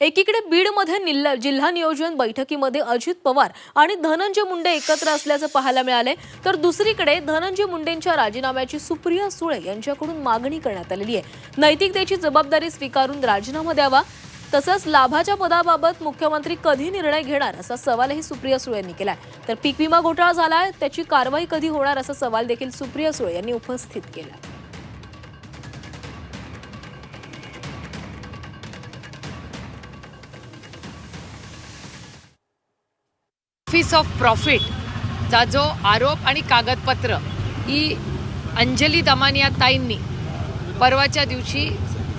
एकीकडे बीडमध्ये निल्ला- जिल्हा नियोजन बैठकीमध्ये अजित पवार आणि धनंजय मुंडे एकत्र असल्याचं पाहायला मिळाले तर दुसरीकडे धनंजय मुंडेंच्या राजीनाम्याची सुप्रिया सुळे यांच्याकडून मागणी करण्यात आलेली आहे. नैतिकतेची जबाबदारी स्वीकारून राजीनामा द्यावा तसंच लाभाच्या पदाबाबत मुख्यमंत्री कधी निर्णय घेणार असा सवालही सुप्रिया सुळे यांनी केलाय. तर पीक विमा घोटाळा झालाय त्याची कारवाई कधी होणार असा सवाल देखील सुप्रिया सुळे यांनी उपस्थित केला. ऑफिस ऑफ प्रॉफिटचा जो आरोप आणि कागदपत्र ही अंजली दमानिया ताईंनी परवाच्या दिवशी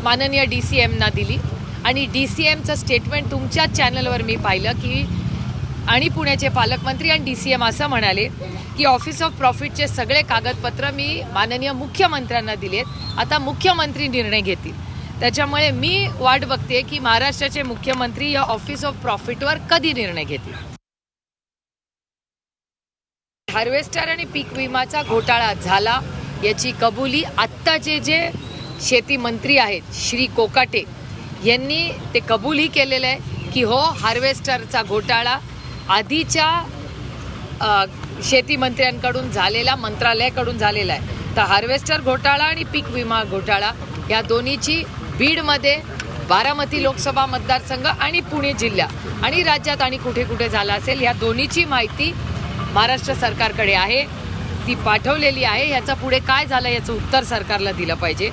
माननीय डी सी एमना दिली. आणि डी सी एमचं स्टेटमेंट तुमच्याच चॅनलवर मी पाहिलं की आणि पुण्याचे पालकमंत्री आणि डी सी एम असं म्हणाले की ऑफिस ऑफ प्रॉफिटचे सगळे कागदपत्र मी माननीय मुख्यमंत्र्यांना दिलेत. आता मुख्यमंत्री निर्णय घेतील. त्याच्यामुळे मी वाट बघते की महाराष्ट्राचे मुख्यमंत्री या ऑफिस ऑफ प्रॉफिटवर कधी निर्णय घेतील. हार्वेस्टर आणि पीक विमाचा घोटाळा झाला. याची कबुली आत्ताचे जे शेती मंत्री आहेत श्री कोकाटे यांनी ते कबूलही केलेलं आहे की हो हार्वेस्टरचा घोटाळा आधीच्या शेतीमंत्र्यांकडून शेती मंत्र्यांकडून झालेला मंत्रालयाकडून झालेला आहे. तर हार्वेस्टर घोटाळा आणि पीक विमा घोटाळा या दोन्हीची बीडमध्ये बारामती लोकसभा मतदारसंघ आणि पुणे जिल्हा आणि राज्यात आणि कुठे कुठे झाला असेल या दोन्हीची माहिती महाराष्ट्र सरकारकडे आहे. ती पाठवलेली आहे. याचा पुढे काय झालं याचं उत्तर सरकारला दिलं पाहिजे.